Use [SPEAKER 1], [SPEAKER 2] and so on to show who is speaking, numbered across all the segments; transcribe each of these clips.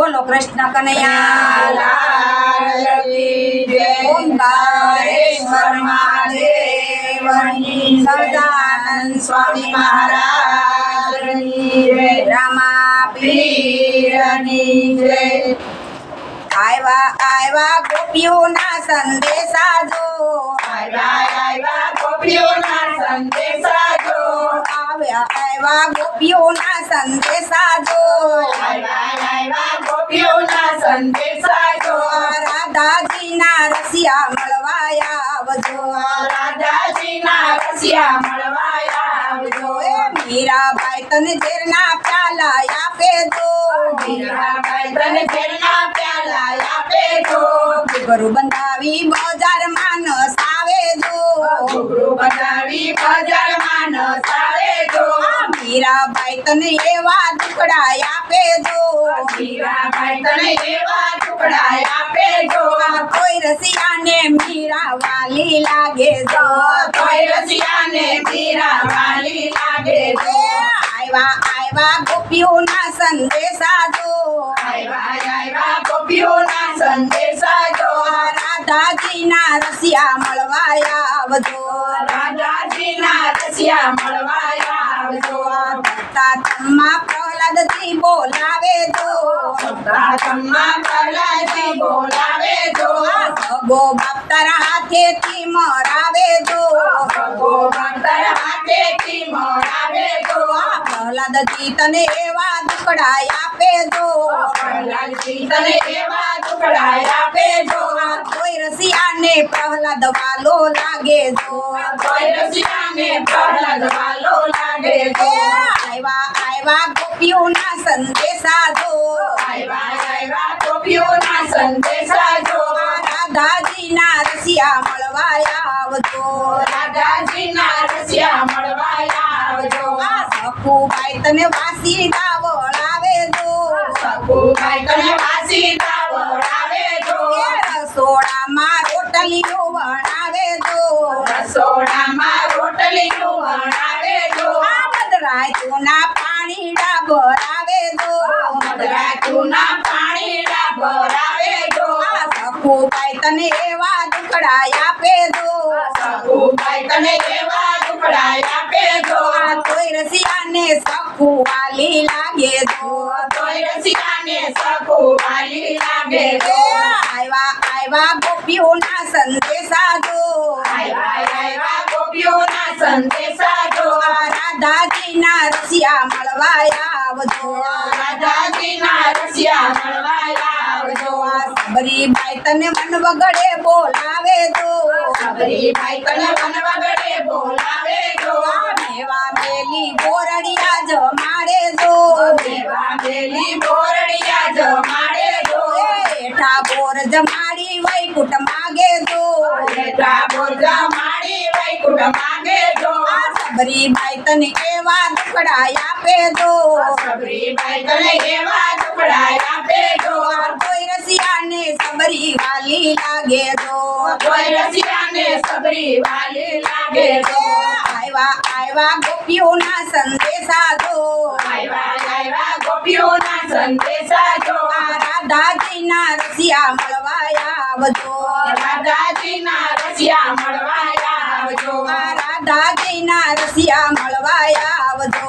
[SPEAKER 1] બોલો કૃષ્ણ કનૈયા
[SPEAKER 2] ઓમકારેશ્વર
[SPEAKER 1] સદાનંદ
[SPEAKER 2] સ્વામી મહારાજ
[SPEAKER 1] રામા
[SPEAKER 2] પીરની જય
[SPEAKER 1] આવ્યા આવ્યા ગોપીઓના સંદેશા જો
[SPEAKER 2] આવ્યા આવ્યા ગોપીઓના સંદેશા જો
[SPEAKER 1] આવ્યા આવ્યા ગોપીઓના સંદેશા જો
[SPEAKER 2] જય સાજો રાધાજી ના રશિયા
[SPEAKER 1] મળવાયા વજો આવ રાધાજી
[SPEAKER 2] ના રશિયા મળવાયા
[SPEAKER 1] વજો પીરાભાઈ તને જેર ના પ્યાલા આપે જો
[SPEAKER 2] પીરાભાઈ તને જેર ના પ્યાલા આપે જો
[SPEAKER 1] સુખરૂ બંદાવી બજાર માંન સાવે જો
[SPEAKER 2] સુખરૂ બંદાવી બજાર માંન સાલે જો
[SPEAKER 1] પીરા बर्तन येवा या पे जो
[SPEAKER 2] मीराबाई तन येवा या पे जो
[SPEAKER 1] कोई रसिया ने मीरा वाली लागे
[SPEAKER 2] जो कोई रसिया ने मीरा
[SPEAKER 1] वाली
[SPEAKER 2] लागे
[SPEAKER 1] जो आयवा आयवा गोपियों ना
[SPEAKER 2] संदेशा जो आयवा आयवा गोपियों
[SPEAKER 1] ना संदेशा जो जी
[SPEAKER 2] ना रसिया मळवाया राधा जी ना रसिया मळवाया આવજો
[SPEAKER 1] ભક્તા ચમ્મા પ્રહલાદજી બોલાવે જો
[SPEAKER 2] ભક્તા ચમ્મા પ્રહલાદજી બોલાવે જો
[SPEAKER 1] સગો બાપતર હાથેથી મરાવે જો
[SPEAKER 2] સગો બાપતર હાથેથી મરાવે જો
[SPEAKER 1] પ્રહલાદજી તને એવા ટુકડા આપે જો
[SPEAKER 2] પ્રહલાદજી તને એવા ટુકડા આપે જો
[SPEAKER 1] કોઈ રસિયાને પ્રહલાદ વાલો લાગે જો
[SPEAKER 2] કોઈ રસિયાને પ્રહલાદ વાલો
[SPEAKER 1] પીઓ
[SPEAKER 2] ના
[SPEAKER 1] સંકેસા જો આઈવા આઈવા પીઓ
[SPEAKER 2] ના સંકેસા જો ના દાદી
[SPEAKER 1] ના રસીયા મળવા આવજો
[SPEAKER 2] ના દાદી ના રસીયા મળવા આવજો
[SPEAKER 1] આ સકુ ભાઈ તને વાસી નાવણ આવે જો
[SPEAKER 2] સકુ ભાઈ તને વાસી નાવણ આવે જો
[SPEAKER 1] રસોડા માં રોટલીઓ બનાવે જો
[SPEAKER 2] રસોડા માં રોટલીઓ બનાવે જો
[SPEAKER 1] આ બદરાત ના ભરાવે
[SPEAKER 2] દો મોઢરાજુના પાણીડા ભરાવે દો
[SPEAKER 1] સખુભાઈ તને એવા દુખડા આપે દો
[SPEAKER 2] સખુભાઈ તને એવા દુખડા આપે દો
[SPEAKER 1] તોય રસિયાને સખુ વાલી લાગે દો
[SPEAKER 2] તોય રસિયાને સખુ વાલી લાગે દો
[SPEAKER 1] આવ્યા આવ્યા ગોપીઓના સંદેશા દો
[SPEAKER 2] આવ્યા આવ્યા ગોપીઓના સંદેશા દો
[SPEAKER 1] દાદાજીના રસિયા મળવા આવજો
[SPEAKER 2] દાદાજીના રસિયા મળવા આવજો
[SPEAKER 1] સબરી તને મન વગડે બોલાવે તો
[SPEAKER 2] સબરી તને મન વગડે બોલાવે તો
[SPEAKER 1] મેવા મેલી બોરડિયા જમાડે જો
[SPEAKER 2] મેવા મેલી બોરડિયા જમાડે જો
[SPEAKER 1] એઠા બોર જમાડી વૈકુટ માગે જો
[SPEAKER 2] એઠા બોર જમાડી વૈકુટ માગે સબરી
[SPEAKER 1] માય તને એવા ઝુકડાયા પેજો સબરી
[SPEAKER 2] માય તને એવા ઝુકડાયા પેજો ઓર
[SPEAKER 1] કોઈ રસિયાને સબરી વાલી લાગે જો ઓર
[SPEAKER 2] કોઈ રસિયાને સબરી વાલી લાગે જો
[SPEAKER 1] આયવા આયવા ગોપીઓના સંદેશા જો
[SPEAKER 2] આયવા આયવા ગોપીઓના સંદેશા જો આ
[SPEAKER 1] રાધાજીના રસિયા મળવા આવજો
[SPEAKER 2] રાધાજીના રસિયા મળવા
[SPEAKER 1] દાદાજીના રસિયા મળવા આવજો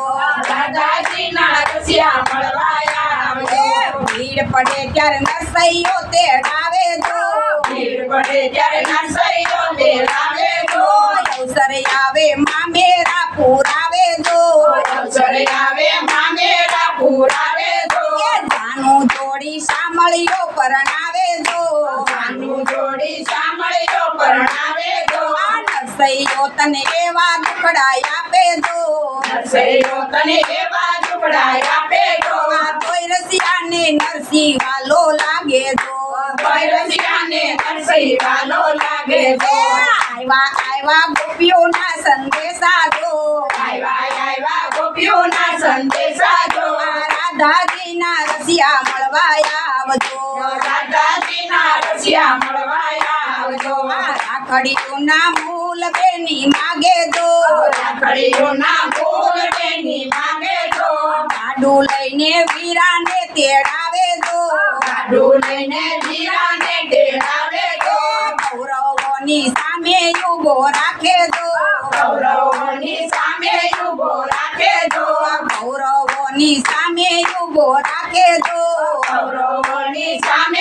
[SPEAKER 2] દાદાજીના રસિયા
[SPEAKER 1] મળવા
[SPEAKER 2] આવજો
[SPEAKER 1] ભીડ પડે ત્યારે નસૈયો તે ડાવે જો
[SPEAKER 2] ભીડ પડે ત્યારે નસૈયો તે ડાવે જો
[SPEAKER 1] અવસર આવે મામેરા પુરાવે જો
[SPEAKER 2] અવસર આવે મામેરા પુરાવે જો
[SPEAKER 1] જાનું જોડી સામળ્યો પરણાવે જો
[SPEAKER 2] જાનું જોડી સામળ્યો પરણાવે नरसैयो
[SPEAKER 1] तने एवा दुखड़ाया पे दो नरसैयो तने
[SPEAKER 2] एवा दुखड़ाया पे दो कोई रसिया
[SPEAKER 1] ने नरसी वालो लागे दो कोई रसिया
[SPEAKER 2] ने नरसी वालो लागे दो
[SPEAKER 1] आयवा
[SPEAKER 2] आयवा
[SPEAKER 1] गोपियों ना संदेशा दो आयवा
[SPEAKER 2] आयवा गोपियों ना संदेशा दो
[SPEAKER 1] રાધા જીના રસિયા મળવાયા આવજો
[SPEAKER 2] રાધા જીના રસિયા મળવાયા આવજો
[SPEAKER 1] રાખડીઓ ના મો બોલ બેની માગે જો
[SPEAKER 2] રાખડીઓના બોલ બેની માગે જો
[SPEAKER 1] ગાડું લઈને વીરાને તેડાવે જો
[SPEAKER 2] ગાડું લઈને વીરાને તેડાવે જો
[SPEAKER 1] કૌરવોની સામે યુગો રાખે જો
[SPEAKER 2] કૌરવોની સામે યુગો રાખે જો
[SPEAKER 1] કૌરવોની સામે યુગો રાખે જો
[SPEAKER 2] કૌરવોની સામે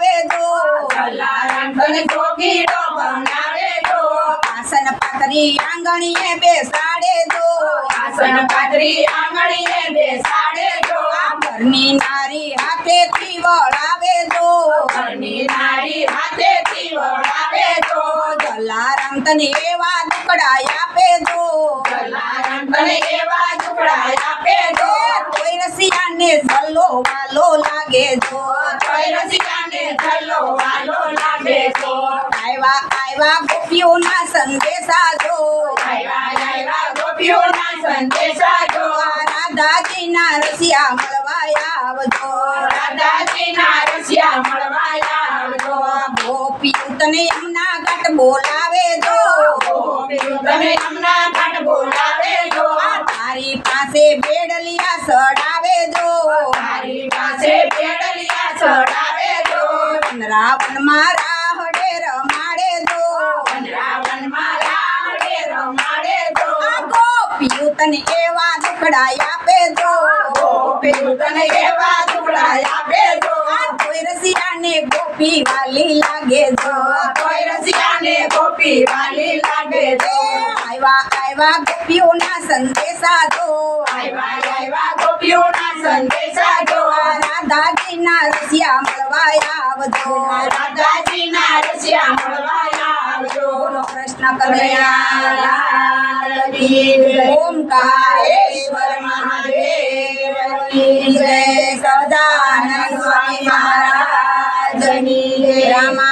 [SPEAKER 2] બનાવે જો
[SPEAKER 1] સલારાંગણ ચોકીડો બનાવે
[SPEAKER 2] જો
[SPEAKER 1] આસન પાથરી આંગણીએ બેસાડે જો
[SPEAKER 2] આસન પાથરી આંગણીએ બેસાડે જો
[SPEAKER 1] ઘરની નારી હાથેથી વળાવે જો
[SPEAKER 2] ઘરની નારી હાથેથી વળાવે જો
[SPEAKER 1] જલારામ તને એવા ટુકડા આપે જો
[SPEAKER 2] જલારામ તને એવા ટુકડા આપે
[SPEAKER 1] ને મલ્લો માલો લાગે
[SPEAKER 2] જો રસીયાને ઢલ્લો માલો લાગે જો
[SPEAKER 1] આયવા આયવા ગોપીઓના સંકેતા જો
[SPEAKER 2] આયવા આયવા ગોપીઓના સંકેતા જો
[SPEAKER 1] રાધાજીના રસીયા મળવા આવજો
[SPEAKER 2] રાધાજીના રસીયા મળવા આવજો
[SPEAKER 1] મોપીઓને યમુના ગાટ બોલાવે
[SPEAKER 2] જો મોપીઓને યમુના ગાટ બોલાવે જો આ
[SPEAKER 1] તારી પાસે બેડલિયા સ
[SPEAKER 2] મારા હડે રમાડે દો રાવણ
[SPEAKER 1] મારા હડે રમાડે
[SPEAKER 2] દો
[SPEAKER 1] આ ગોપિયું તને એવા દુખડા આપે દો
[SPEAKER 2] ગોપિયું તને એવા દુખડા આપે દો
[SPEAKER 1] આ કોઈ રસિયાને ગોપી વાલી લાગે દો
[SPEAKER 2] કોઈ રસિયાને ગોપી વાલી લાગે દો
[SPEAKER 1] આવ્યા આવ્યા ગોપીઓના સંદેશા દો
[SPEAKER 2] આવ્યા આવ્યા ગોપીઓના સંદેશા દો રાધા
[SPEAKER 1] રાધાજીના રસિયા મળવા આવજો
[SPEAKER 2] રાધાજીના રસિયા મળવા આવજો
[SPEAKER 1] કૃષ્ણ
[SPEAKER 2] કલ્યાણ
[SPEAKER 1] ઓમકારેશ્વર મહાદેવ જય સદાનંદ સ્વામી મહારાજની રામા